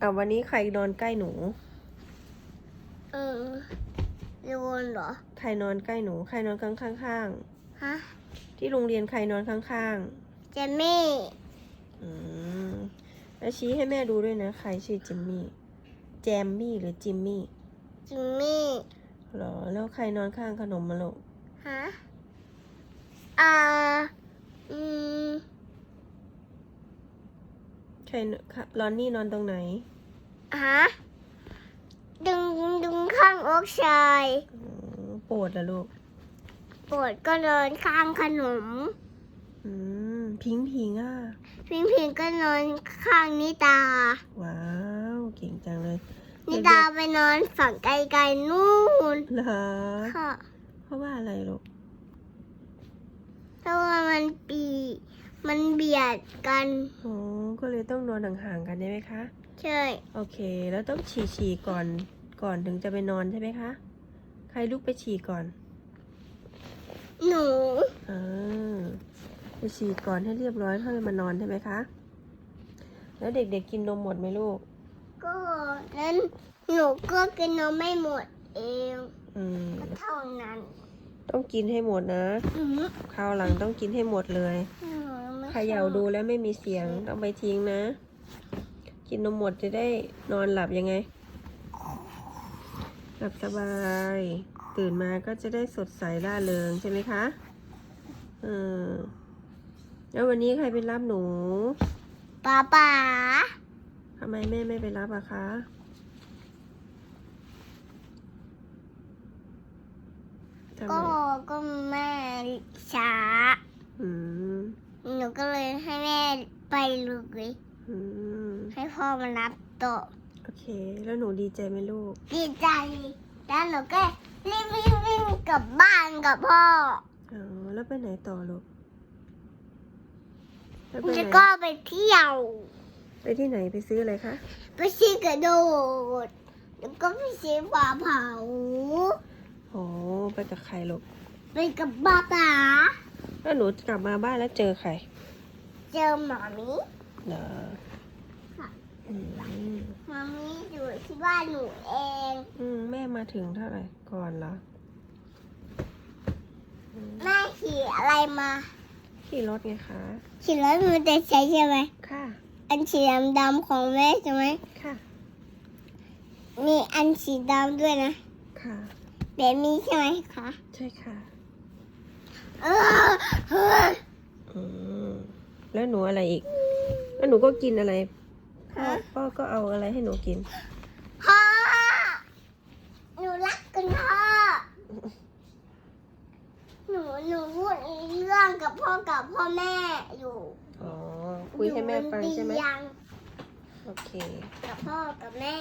อะวันนี้ใครนอนใกล้หนู เออโยนเหรอ ใครนอนใกล้หนู ใครนอนข้างข้างฮะๆที่โรงเรียนใครนอนข้างเจมี่ๆอืมแล้วชี้ให้แม่ดูด้วยนะ ใครชื่อจิมมี่ แจมมี่หรือจิมมี่จิมมี่หรอ แล้วใครนอนข้างขนมมาลูกฮะอ่า อืม ใครลอนนี่นอนตรงไหน ฮะ ดึงดึงข้างอกชายอืมโปรดละลูก ปวดก็นอนข้างขนม อืม พิงพิงอะ พิงพิงก็นอนข้างนิตา ว้าว เก่งจังเลยนิตาไปนอนฝั่งไกลๆนู่น เหรอค่ะ เพราะว่าอะไรลูก เพราะว่ามันปี มันเบียดกันอ๋อก็เลยต้องนอนห่างๆกันใช่ไหมคะ ใช่ โอเค แล้วต้องฉี่ฉี่ก่อน ก่อนถึงจะไปนอนใช่ไหมคะ ใครลุกไปฉี่ก่อนหนูเออไปฉี่ก่อนให้เรียบร้อยค่อยมานอนใช่ไหมคะ แล้วเด็กๆกินนมหมดไหมลูก ก็นั้นหนูก็กินนมไม่หมดเองอืมก็เท่านั้น ต้องกินให้หมดนะ อืมคราวหลังต้องกินให้หมดเลยหนูไม่ เขย่าดูแล้วไม่มีเสียงต้องไปทิ้งนะ กินนมหมดจะได้นอนหลับยังไง หลับสบาย ตื่นมาก็จะได้สดใสร่าเริงใช่ไหมคะเออแล้ววันนี้ใครไปรับหนูป๋าป๋าทำไมแม่ไม่ไปรับอะคะทำไมก็ก็แม่ช้าอืม หนูก็เลยให้แม่ไปเลยอืมให้พ่อมารับโต๊ะโอเค แล้วหนูดีใจไหมลูก ดีใจ แล้วหนูก็รีบวิ่งวิ่งกลับบ้านกับพ่ออ๋อแล้วไปไหนต่อลูกแล้วไปแล้วไหนก็ไปเที่ยว ไปที่ไหนไปซื้ออะไรคะไปซื้อกระโดด แล้วก็ไปซื้อปลาเผา โอ้ไปกับใครลูกไปกับป้าป๋า แล้วหนูกลับมาบ้านแล้วเจอใคร เจอหมามิเหรอค่ะอืมหมามิอยู่ที่บ้านหนูเองอืมแม่มาถึงเท่าไหร่ก่อนเหรออืมแม่ขี่อะไรมาขี่รถไงคะ ขี่รถมันจะใช้ใช่ไหมค่ะ อันสีดำๆของแม่ใช่ไหมค่ะ มีอันสีดำด้วยนะ ค่ะ แบบนี้ใช่ไหมคะ ใช่ค่ะเออเอออืม แล้วหนูอะไรอีก แล้วหนูก็กินอะไรพ่อฮะพ่อก็เอาอะไรให้หนูกิน พ่อ หนูรักคุณพ่อ หนูหนูพูดเรื่องกับพ่อกับพ่อแม่อยู่ อ๋อ คุยให้แม่ฟังใช่ไหมอยู่บนเตียงโอเค กับพ่อกับแม่